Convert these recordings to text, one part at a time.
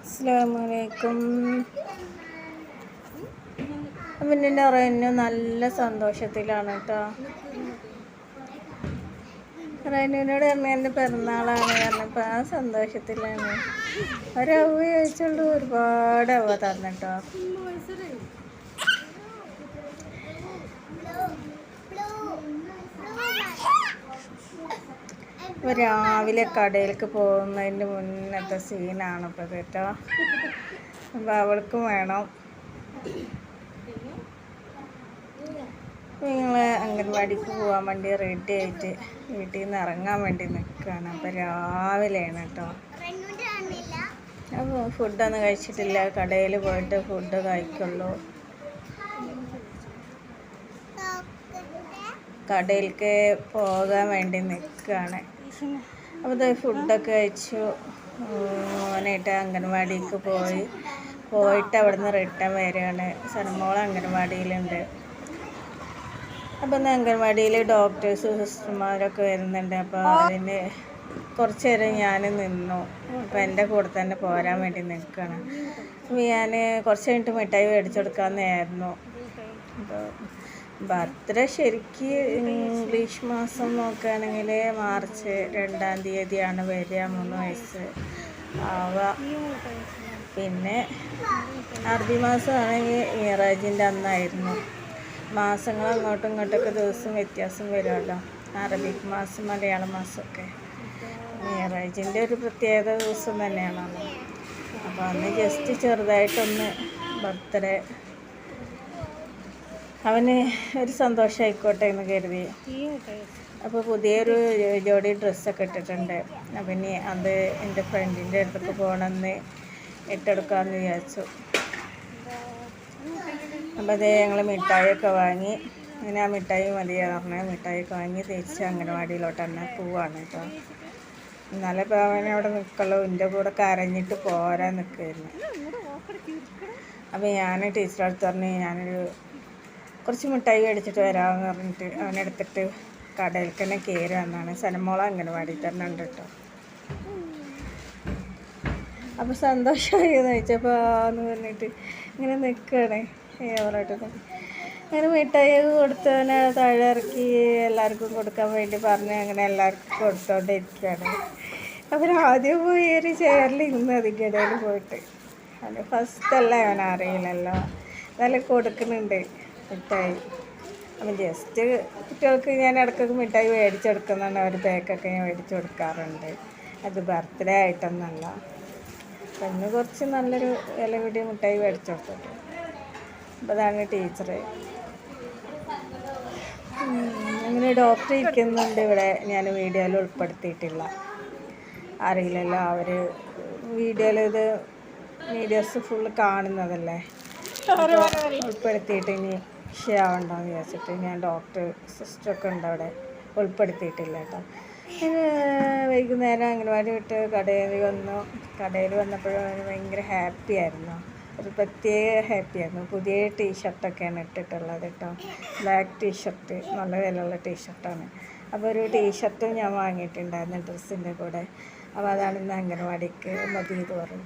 അസ്സാമലൈക്കും പിന്നെ റെന്നു നല്ല സന്തോഷത്തിലാണ് കേട്ടോ റെനുവിനോട് പറഞ്ഞ എന്റെ പിറന്നാളാണ് പറഞ്ഞപ്പോൾ ആ സന്തോഷത്തിലാണ്. ഒരവ് ചോദിച്ചോണ്ട് ഒരുപാട് അവ തന്നിട്ടോ. ഇപ്പോൾ രാവിലെ കടയിലേക്ക് പോകുന്നതിന്റെ മുന്നത്തെ സീനാണ് ഇപ്പോൾ കേട്ടോ. അപ്പോൾ അവൾക്കും വേണം. നിങ്ങൾ അംഗൻവാടിക്ക് പോകാൻ വേണ്ടി റെഡി ആയിട്ട് വീട്ടിൽ നിന്ന് ഇറങ്ങാൻ വേണ്ടി നിൽക്കുകയാണ് അപ്പോൾ രാവിലെയാണ് കേട്ടോ. അപ്പോൾ ഫുഡൊന്നും കഴിച്ചിട്ടില്ല. കടയിൽ പോയിട്ട് ഫുഡ് കഴിക്കുള്ളൂ. കടയിലേക്ക് പോകാൻ വേണ്ടി നിൽക്കുകയാണ്. അപ്പോൾ ഫുഡൊക്കെ കഴിച്ചു. മോനായിട്ട് അംഗൻവാടിക്ക് പോയി. പോയിട്ട് അവിടുന്ന് റിട്ടേൺ വരികയാണ്. സനമോൾ അംഗൻവാടിയിലുണ്ട്. അപ്പം അംഗൻവാടിയിൽ ഡോക്ടേഴ്സ് സിസ്റ്റർമാരൊക്കെ വരുന്നുണ്ട്. അപ്പോൾ അതിന് കുറച്ച് നേരം ഞാൻ നിന്നു. അപ്പോൾ എന്റെ കൂടെ തന്നെ പോരാൻ വേണ്ടി നിൽക്കുകയാണ്. അപ്പോൾ ഞാൻ കുറച്ച് കഴിഞ്ഞിട്ട് മിഠായി മേടിച്ചു കൊടുക്കാമെന്നായിരുന്നു അപ്പോൾ ബർത്ത്ഡേ ശരിക്ക് ഇംഗ്ലീഷ് മാസം നോക്കുകയാണെങ്കിൽ മാർച്ച് രണ്ടാം തീയതിയാണ് വരിക മൂന്ന് വയസ്സ് ആവുക. പിന്നെ അറബി മാസമാണെങ്കിൽ മിറാജിന്റെ അന്നായിരുന്നു. മാസങ്ങൾ അങ്ങോട്ടും ഇങ്ങോട്ടൊക്കെ ദിവസം വ്യത്യാസം വരുമല്ലോ. അറബിക് മാസം മലയാള മാസമൊക്കെ. മിറാജിന്റെ ഒരു പ്രത്യേക ദിവസം തന്നെയാണല്ലോ. അപ്പോൾ അന്ന് ജസ്റ്റ് ചെറുതായിട്ടൊന്ന് ബർത്ത്ഡേ അവന് ഒരു സന്തോഷമായിക്കോട്ടെ എന്ന് കരുതി. അപ്പോൾ പുതിയൊരു ജോഡി ഡ്രസ്സൊക്കെ ഇട്ടിട്ടുണ്ട്. അപ്പം ഇനി അത് എന്റെ ഫ്രണ്ടിന്റെ അടുത്തൊക്കെ പോകണമെന്ന് ഇട്ടെടുക്കാമെന്ന് വിചാരിച്ചു. അപ്പോൾ അതേ ഞങ്ങൾ മിഠായിയൊക്കെ വാങ്ങി. അങ്ങനെ ആ മിഠായി മതിയെന്ന് പറഞ്ഞാൽ മിഠായിയൊക്കെ വാങ്ങി തിരിച്ച് അംഗനവാടിയിലോട്ട് തന്നെ പോവാണ് കേട്ടോ. എന്നാലും ഇപ്പോൾ അവനെ അവിടെ നിൽക്കുള്ളൂ എന്റെ കൂടെ കരഞ്ഞിട്ട് പോരാൻ നിൽക്കുമായിരുന്നു അപ്പോൾ ഞാൻ ടീച്ചറെ അടുത്ത് പറഞ്ഞ് ഞാനൊരു കുറച്ച് മിഠായി മേടിച്ചിട്ട് വരാമെന്ന് പറഞ്ഞിട്ട് അവനെടുത്തിട്ട് കടയിൽ തന്നെ കയറുകയെന്നാണ് സനമോള അംഗനവാടി തന്നെ ഉണ്ട് കേട്ടോ. അപ്പോൾ സന്തോഷമായി എന്ന് ചോദിച്ചപ്പോൾ എന്ന് പറഞ്ഞിട്ട് ഇങ്ങനെ നിൽക്കുകയാണ് അവരായിട്ട് അങ്ങനെ മിഠായി കൊടുത്തവനെ താഴെ ഇറക്കി എല്ലാവർക്കും കൊടുക്കാൻ വേണ്ടി പറഞ്ഞ് അങ്ങനെ എല്ലാവർക്കും കൊടുത്തോണ്ടിരിക്കുകയാണ്. അവർ ആദ്യം പോയി ഒരു ചെയറിൽ ഇരുന്ന് അതിന്റെ ഇടയിൽ പോയിട്ട്. അത് ഫസ്റ്റ് അവനറിയില്ലല്ലോ അവൻ എന്നാലും കൊടുക്കുന്നുണ്ട്. മിഠായി. അപ്പം ജസ്റ്റ് കുട്ടികൾക്ക് ഞാൻ ഇടയ്ക്കൊക്കെ മിഠായി മേടിച്ചെടുക്കുന്നുണ്ട് ഒരു പാക്കൊക്കെ ഞാൻ മേടിച്ച് കൊടുക്കാറുണ്ട്. അത് ബർത്ത്ഡേ ആയിട്ടൊന്നല്ല. അപ്പം ഇന്ന് കുറച്ച് നല്ലൊരു വില കൂടിയ മിഠായി മേടിച്ചു കൊടുത്തിട്ട് അപ്പോൾ അതാണ് ടീച്ചർ അങ്ങനെ ഡോക്ടർ ഇരിക്കുന്നുണ്ട് ഇവിടെ. ഞാൻ വീഡിയോയിൽ ഉൾപ്പെടുത്തിയിട്ടില്ല. അറിയില്ലല്ലോ അവർ വീഡിയോയിൽ ഇത് വീഡിയോസ് ഫുള്ള് കാണുന്നതല്ലേ? ഉൾപ്പെടുത്തിയിട്ട് ഇനി വിഷയമാവണ്ടെന്ന് വിചാരിച്ചിട്ട് ഞാൻ ഡോക്ടർ സിസ്റ്ററൊക്കെ ഉണ്ട് അവിടെ ഉൾപ്പെടുത്തിയിട്ടില്ല കേട്ടോ. പിന്നെ വൈകുന്നേരം അംഗനവാടി വിട്ട് കടയിൽ വന്നു. കടയിൽ വന്നപ്പോഴും അവന് ഭയങ്കര ഹാപ്പി ആയിരുന്നു. ഒരു പ്രത്യേക ഹാപ്പി ആയിരുന്നു. പുതിയ ടീഷർട്ടൊക്കെയാണ് ഇട്ടിട്ടുള്ളത് കേട്ടോ. ബ്ലാക്ക് ടീഷർട്ട് നല്ല വിലയുള്ള ടീഷർട്ടാണ് അപ്പോൾ ഒരു ടീഷർട്ടും ഞാൻ വാങ്ങിയിട്ടുണ്ടായിരുന്നു ഡ്രസ്സിന്റെ കൂടെ. അപ്പോൾ അതാണ് ഇന്ന് അംഗനവാടിക്ക് മതി എന്ന് പറഞ്ഞു.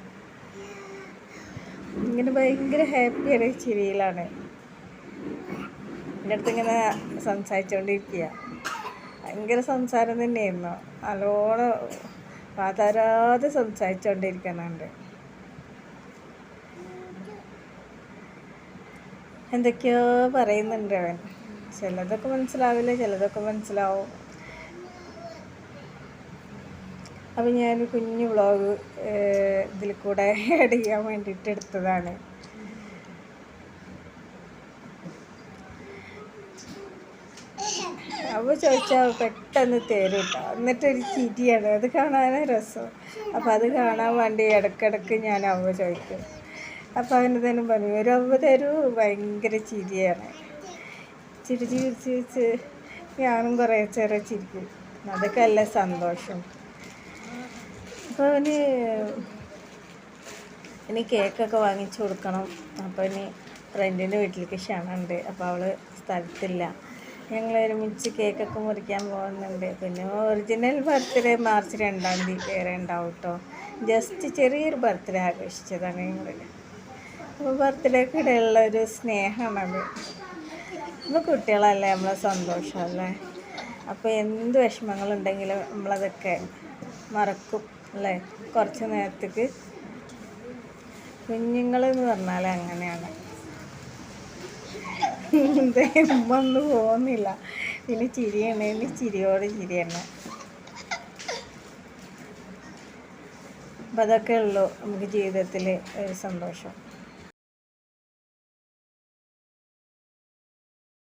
ഇങ്ങനെ ഭയങ്കര ഹാപ്പിയാണ് ചിരിയിലാണ്. എന്റെ അടുത്ത് ഇങ്ങനെ സംസാരിച്ചുകൊണ്ടിരിക്കുക ഭയങ്കര സംസാരം തന്നെയായിരുന്നു. നല്ലോണം പാതാരാതെ സംസാരിച്ചുകൊണ്ടിരിക്കുന്നുണ്ട് എന്തൊക്കെയോ പറയുന്നുണ്ട് അവൻ. ചിലതൊക്കെ മനസ്സിലാവില്ല? ചിലതൊക്കെ മനസ്സിലാവും. അപ്പം ഞാൻ കുഞ്ഞു വ്ളോഗ് ഇതിൽ കൂടെ ആഡ് ചെയ്യാൻ വേണ്ടിയിട്ട് എടുത്തതാണ്. അപ്പോൾ ചോദിച്ചാൽ പെട്ടെന്ന് തരും കേട്ടോ എന്നിട്ടൊരു ചിരിയാണ്. അത് കാണാനേ രസം. അപ്പോൾ അത് കാണാൻ വേണ്ടി ഇടക്കിടക്ക് ഞാൻ അവ ചോദിക്കും. അപ്പോൾ അവന് തന്നെ പറഞ്ഞു ഒരു അവ തരൂ. ഭയങ്കര ചിരിയാണ്. ചിരി ചിരിച്ച് ചിരിച്ച് ഞാനും കുറേ ചെറിയ ചിരിക്കും. അതൊക്കെ അല്ല സന്തോഷം. അപ്പോൾ അവന് ഇനി കേക്കൊക്കെ വാങ്ങിച്ചു കൊടുക്കണം. അപ്പോൾ ഇനി ഫ്രണ്ടിന്റെ വീട്ടിലേക്ക് ക്ഷണമുണ്ട് അപ്പോൾ അവൾ സ്ഥലത്തില്ല. ഞങ്ങൾ ഒരുമിച്ച് കേക്കൊക്കെ മുറിക്കാൻ പോകുന്നുണ്ട്. പിന്നെ ഒറിജിനൽ ബർത്ത്ഡേ മാർച്ച് രണ്ടാം തീയതി വേറെ ഉണ്ടാവും കേട്ടോ ജസ്റ്റ് ചെറിയൊരു ബർത്ത്ഡേ ആഘോഷിച്ചതാണ് ഞങ്ങൾ അപ്പോൾ ബർത്ത്ഡേക്ക് ഇടയിലുള്ള ഒരു സ്നേഹമാണത്. നമ്മൾ കുട്ടികളല്ലേ നമ്മളെ സന്തോഷമല്ലേ? അപ്പോൾ എന്ത് വിഷമങ്ങളുണ്ടെങ്കിലും നമ്മളതൊക്കെ മറക്കും അല്ലേ? കുറച്ച് നേരത്തേക്ക് കുഞ്ഞുങ്ങളെന്ന് പറഞ്ഞാൽ അങ്ങനെയാണ്. ഒന്നും പോകുന്നില്ല. പിന്നെ ചിരിയാണ് ചിരിയോടെ ചിരിയോട് ചിരിയാണ് അപ്പം അതൊക്കെ ഉള്ളൂ നമുക്ക് ജീവിതത്തിൽ ഒരു സന്തോഷം.